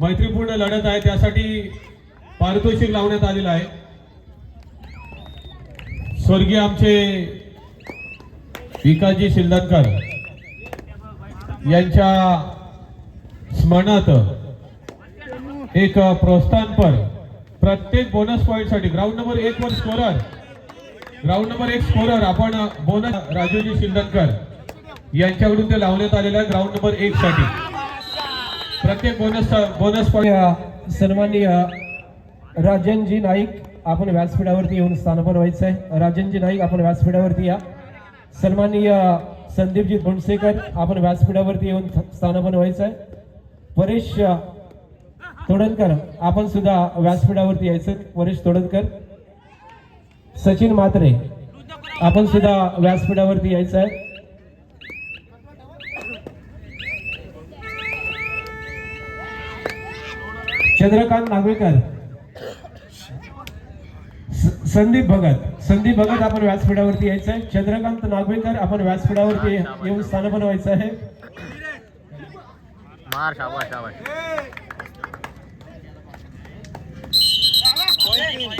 मैत्रीपूर्ण लढत आहे त्यासाठी पारितोषिक लावण्यात आलेलं आहे. स्वर्गीय आमचे विकासजी शिंदनकर यांच्या स्मरणार्थ एक प्रोत्साहनपर प्रत्येक बोनस पॉईंटसाठी. ग्राउंड नंबर एक वर स्कोरर ग्राउंड नंबर एक स्कोरर आपण बोनस राजूजी शिंदनकर यांच्याकडून ते लावण्यात आलेलं आहे. ग्राउंड नंबर एक साठी. प्रत्येक बोनस बोनस पॉईंट सन्माननीय राजनजी नाईक आपण व्यासपीठावरती येऊन स्थानापन्न बनवायचं आहे राजनजी नाईक आपण व्यासपीठावरती या. सन्माननीय संदीपजी धोंडसेकर आपण व्यासपीठावरती येऊन थ- बनवायचं आहे परेश तोडणकर आपण सुद्धा व्यासपीठावरती यायचं परेश तोडणकर. सचिन म्हात्रे आपण सुद्धा व्यासपीठावरती यायचं आहे चंद्रकांत नागवेकर. संदीप भगत. संदीप भगत आपण व्यासपीठावरती यायचं आहे चंद्रकांत नागवेकर आपण व्यासपीठावरती येऊन स्थानपन्न व्हायचं आहे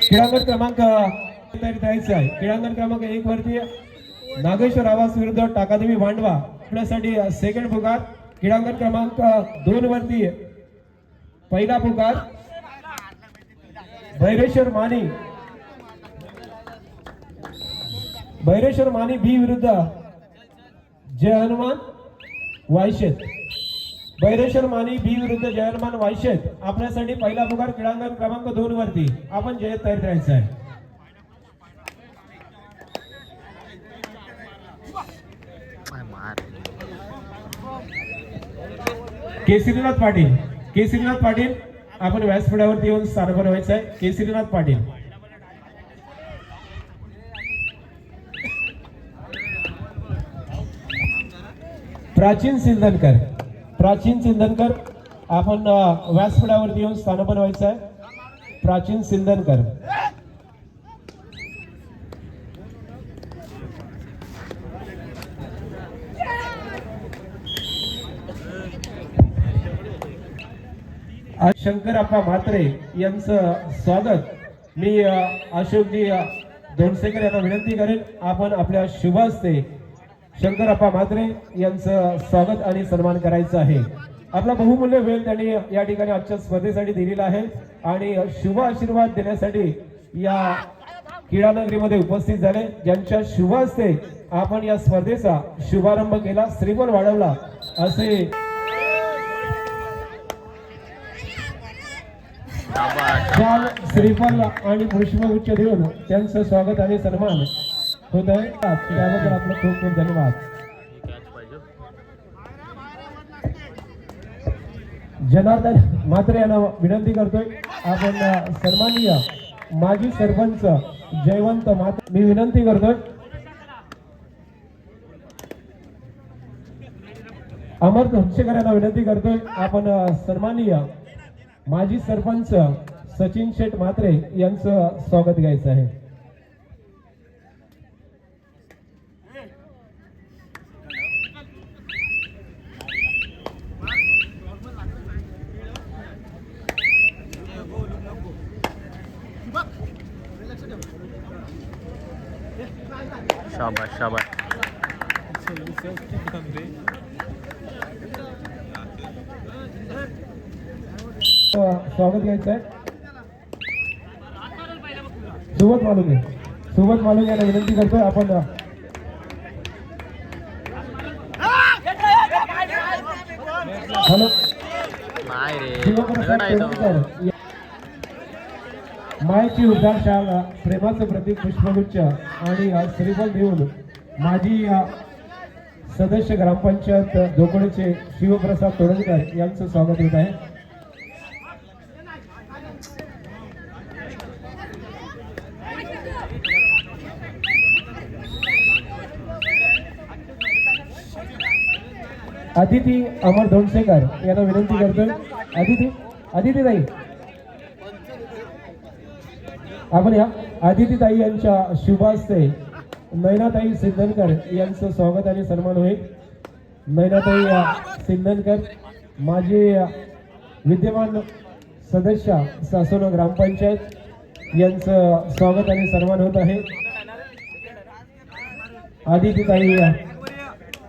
क्रीडांगण क्रमांक द्यायचं आहे क्रीडांगण क्रमांक एक वरती नागेश्वर आवास विरुद्ध टाकादेवी भांडवा आपल्यासाठी सेकंड पुकार क्रीडांगण क्रमांक दोन वरती पहिला पुकार. भैरेश्वर मानी. भैरेश्वर मानी बी विरुद्ध. जय हनुमान वायशेत. भैरेश्वर मानी बी विरुद्ध जय हनुमान वायशेत. आपल्यासाठी पहिला पुकार क्रीडांगण क्रमांक दोन वरती. आपण जय तयार करायचं आहे केसरीनाथ पाटील. केसरीनाथ पाटील आपण व्यासपीठावरती येऊन स्थानपन्न व्हायचं आहे केसरीनाथ पाटील. प्राचीन सिंधनकर. प्राचीन सिंधनकर आपण व्यासपीठावरती येऊन स्थानपन्न व्हायचं आहे प्राचीन सिंधनकर. शंकरप्पा म्हात्रे यांचं स्वागत. मी अशोकजी धोंडसेकर यांना विनंती करेन आपण आपल्या शुभ हस्ते शंकरप्पा म्हात्रे यांचं स्वागत आणि सन्मान करायचं आहे. आपला बहुमूल्य वेळ त्यांनी या ठिकाणी आजच्या स्पर्धेसाठी दिलेला आहे आणि शुभ आशीर्वाद देण्यासाठी या क्रीडानगरीमध्ये उपस्थित झाले. ज्यांच्या शुभ हस्ते आपण या स्पर्धेचा शुभारंभ केला श्रीफल वाढवला असे शाबाश शाल श्रीफल आणि पुष्पगुच्छ देऊन त्यांचं स्वागत आणि सन्मान होत आहे. त्याबद्दल आपलं खूप खूप धन्यवाद. जनार्दन मात्र यांना विनंती करतोय. आपण सन्माननीय माजी सरपंच जयवंत मात्र मी विनंती करतोय. अमर धोंडशेकर यांना विनंती करतोय. आपण सन्माननीय माजी सरपंच सचिन शेठ म्हात्रे यांचं स्वागत घ्यायचं आहे. शाबाश शाबाश स्वागत घ्यायचं आहे. सुबत मालुगे. सुबत मालुगे यांना विनंती करतोय आपण हॅलो. मायेची उद्धार शाळा प्रेमाचं प्रतीक पुष्पगुच्छ आणि श्रीफल देऊन माजी सदस्य ग्रामपंचायत धोकोडेचे शिवप्रसाद तोडणकर यांचं स्वागत होत आहे. अदिती अमर धोंडसेकर यांना विनंती करतोय. अदिती अदिती ताई. आपण या. अदिती ताई यांच्या शुभ नैनाताई सिद्धनकर यांचं स्वागत आणि सन्मान होईल. नैनाताई सिद्धनकर माझे विद्यमान सदस्य सासोना ग्रामपंचायत यांचं स्वागत आणि सन्मान होत आहे. आदितीताई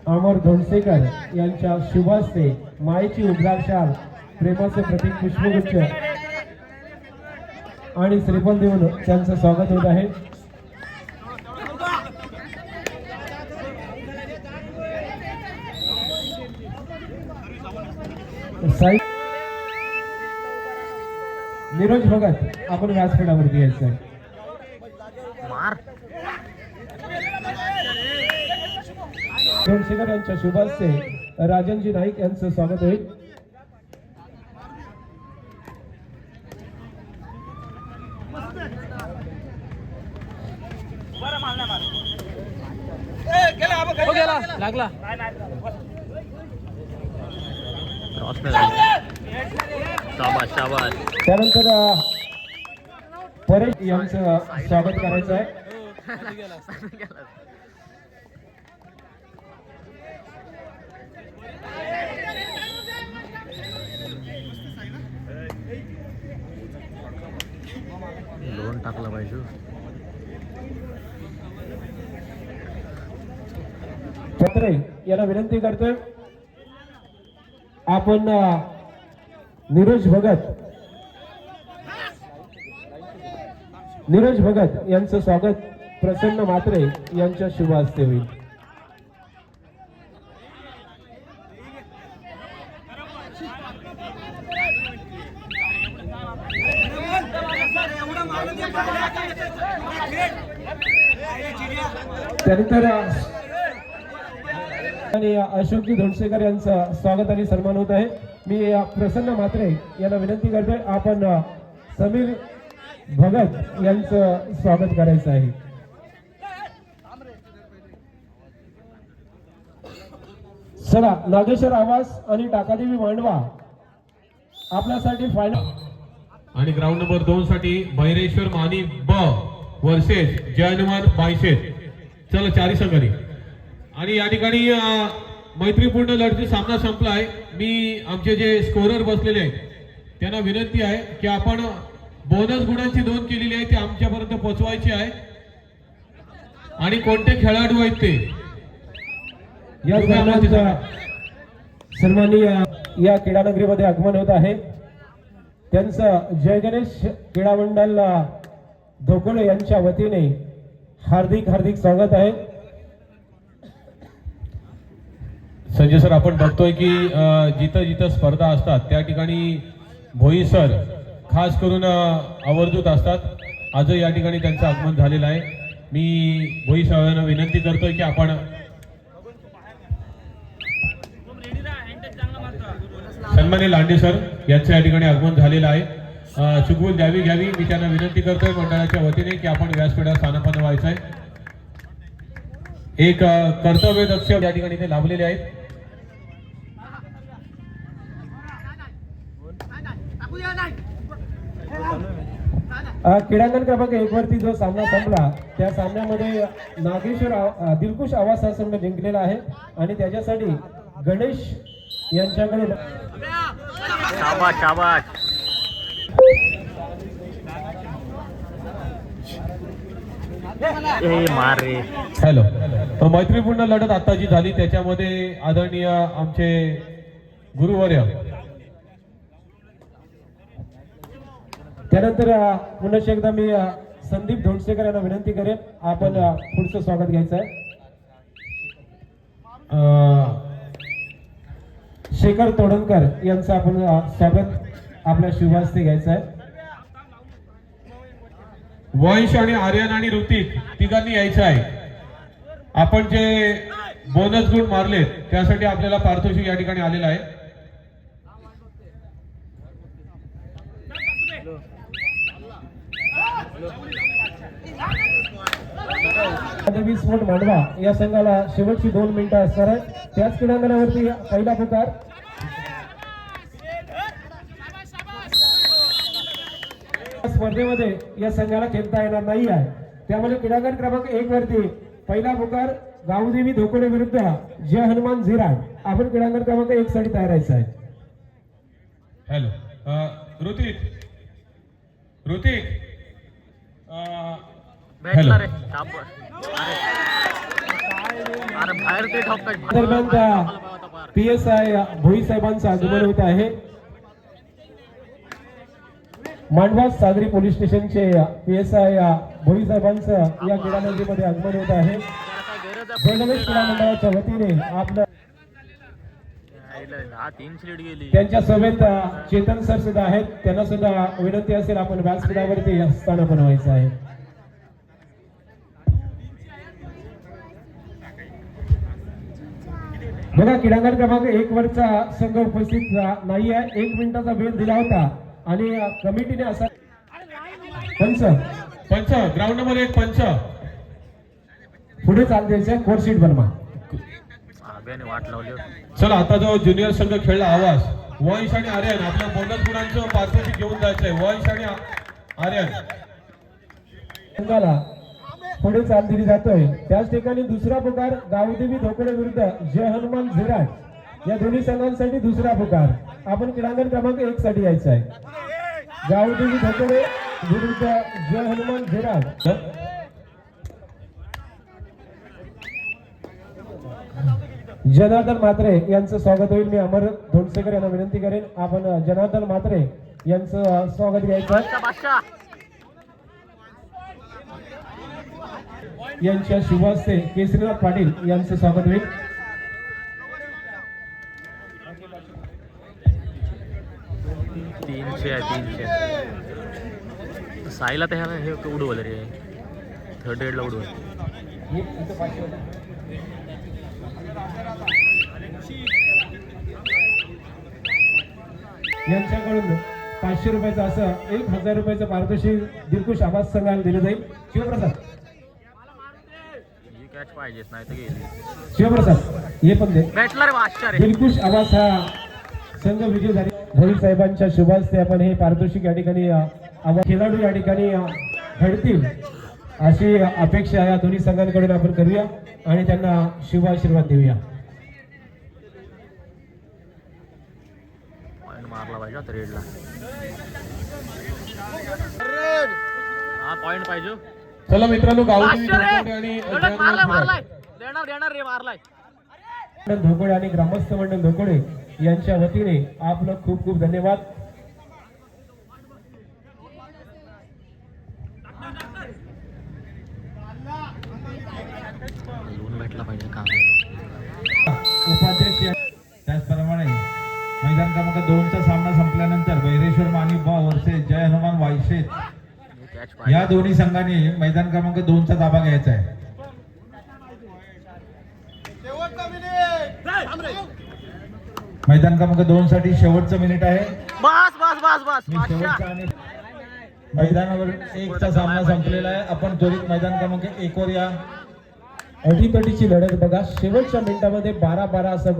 अमर धोंडसेकर यांच्या शुभास्ते मायेची उद्गारशाल प्रेमाचे प्रतीक पुष्पगुच्छ. आणि श्रीफल देऊन त्यांचं स्वागत होत आहे. साई नीरज भगत आपण व्यासपीठावरती यायचं आहे धोंडशेखर यांच्या शुभास्ते राजनजी नाईक यांचं स्वागत होईल लागला त्यानंतर परेश यांचं स्वागत करायचं आहे. लोन टाकला पाहिजे. छत्रे यांना विनंती करतोय आपण अ, नीरज भगत नीरज भगत यांचं स्वागत प्रसन्न मात्रे यांच्या शुभ हस्ते होईल. त्यानंतर आणि अशोकजी धोंडसेकर यांचं स्वागत आणि सन्मान होत आहे. मी प्रसन्न म्हात्रे यांना विनंती करतोय आपण समीर भगत यांचं स्वागत करायचं आहे. चला नागेश्वर आवास आणि टाकादेवी मांडवा. आपल्यासाठी फायनल आणि ग्राउंड नंबर दोन साठी भैरेश्वर मानी ब वर्सेस जयनुमान बायशेत चला चारी संघानी. आणि या ठिकाणी मैत्रीपूर्ण लढती सामना संपलाय. मी आमचे जे स्कोरर बसलेले आहेत त्यांना विनंती आहे की आपण बोनस गुणांची नोंद केलेली आहे ती आमच्यापर्यंत पोहोचवायची आहे. आणि कोणते खेळाडू आहेत ते? या सन्माननीय या क्रीडा नगरीमध्ये आगमन होत आहे. त्यांचं जय गणेश क्रीडा मंडळ धोकोळे यांच्या वतीने हार्दिक हार्दिक स्वागत आहे. संजय सर आपण बघतोय की जिथं जिथं स्पर्धा असतात त्या ठिकाणी भोई सर खास करून अ, आवर्जूत असतात. आज या ठिकाणी त्यांचं आगमन झालेलं आहे. मी भोई सर विनंती करतोय की आपण सन्मान्य लांडे सर यांचं या ठिकाणी आगमन झालेलं आहे. चुकवून द्यावी घ्यावी मी त्यांना विनंती करतोय मंडळाच्या वतीने की आपण व्यासपीठात स्थानापन्न व्हायचं आहे एक कर्तव्य दक्ष या ठिकाणी ते लाभलेले आहेत. क्रीडांगण क्रमांक एक वरती जो सामना संपला त्या सामन्यामध्ये नागेश्वर आव- अ, आवाज हा संघ जिंकलेला आहे. आणि त्याच्यासाठी गणेश यांच्याकडे शाबाश शाबाश मार रे. हॅलो. तर मैत्रीपूर्ण लढत आता जी झाली. त्याच्यामध्ये आदरणीय आमचे गुरुवर्य. त्यानंतर अ, पुन्हा एकदा मी संदीप धोंडसेकर यांना विनंती करेन. आपण पुढचं स्वागत घ्यायचं आहे. अं, शेखर तोडणकर यांचं आपण स्वागत आपल्या शुभास्ते घ्यायचं आहे. वंश आणि आर्यन आणि ऋतिक तिघांनी यायचं आहे. आपण जे बोनस गुण मारलेत त्यासाठी आपल्याला पारितोषिक या ठिकाणी आलेलं आहे. वीस फूट मांडवा या संघाला शेवटची दोन मिनिटं असणार आहे त्याच क्रीडांगणावरती पहिला पुकार या स्पर्धेमध्ये या संघाला खेळता येणार नाही आहे. त्यामुळे क्रीडांगण क्रमांक एक वरती पहिला पुकार गावदेवी धोकोडे विरुद्ध जय हनुमान झिराड आपण क्रीडांगण क्रमांक एक साठी तयार आहे हॅलो. ऋतिक. ऋतिक. दरम्यान त्या पी एस आय भोई साहेबांचं आगमन होत आहे. मांडवा सागरी पोलीस स्टेशनचे पी एस आय भोई साहेबांचं या क्रीडा नगरीमध्ये आगमन होत आहे. क्रीडा मंडळाच्या वतीने आपलं त्यांच्यासोबत चेतन सर सुद्धा आहेत. त्यांना सुद्धा विनंती असेल आपण व्यासपीठावरती स्थान बनवायचं आहे. बघा क्रीडांगण क्रमांक एक वरचा संघ उपस्थित नाही आहे एक मिनिटाचा वेळ दिला होता. आणि कमिटीने असा पंच पंच ग्राउंड नंबर एक पंच. पुढे चाल द्यायचं सीट बनवा. आब्याने चला आता जो ज्युनियर संघ खेळला आवाज. वंश आणि आर्यन आपल्या बोनस गुणांचं पारितोषिक घेऊन जायचंय. वंश आणि आर्यन. संघाला पुढे चाल दिली जातोय. त्याच ठिकाणी दुसरा प्रकार गावदेवी धोकडे विरुद्ध जय हनुमान झिराट या दोन्ही संघांसाठी दुसरा पुकार. आपण क्रीडांगण क्रमांक एक साठी यायचं आहे. गावदेवी धोकडे विरुद्ध जय हनुमान झिराट जनार्दन मात्रे यांचं स्वागत होईल. मी अमर धोडसेकर यांना विनंती करेन. आपण जनार्दन मात्रे यांचं स्वागत घ्यायचं यांच्या शुभास्ते केसरीनाथ पाटील यांचं स्वागत होईल. तीनशे आहे तीनशे साईला तर ह्याला हे उडवलं रे? थर्ड एडला उडवलं. यांच्याकडून पाचशे रुपयाचं असं एक हजार रुपयाचं पारितोषिक दिलखुश आवाज संघाला दिलं जाईल. शिवप्रसाद. शिवप्रसाद हे पण दे. भेटला रे दिलखुश आवाज हा संघ विजय झाले. भोईर साहेबांच्या शुभास्ते आपण हे पारितोषिक या ठिकाणी खेळाडू या ठिकाणी घडतील अशी अपेक्षा या दोन्ही संघांकडून आपण करूया आणि त्यांना शुभ आशीर्वाद देऊया. मारला पाहिजे रेडला. हा पॉईंट पाहिजे चला मित्रांनो रे आणि देणार देणार रे मारलाय. धोकडे आणि ग्रामस्थ मंडळ धोकडे यांच्या वतीने आपलं खूप खूप धन्यवाद. उपाध्यक्ष त्याचप्रमाणे मैदान क्रमांक दोनचा सामना संपल्यानंतर वैरेश्वर मानिबा वर्षे जय हनुमान वायशेत या दोन्ही संघाने मैदान क्रमांक दोनचा ताबा घ्यायचा आहे. मैदान क्रमांक दोन साठी शेवटचं मिनिट आहे. बस बस बस मैदानावर एकचा सामना संपलेला आहे. आपण त्वरित मैदान क्रमांक एक वर या. अटीतटीची लढत बघा. शेवटच्या मिनिटामध्ये बारा बारा असं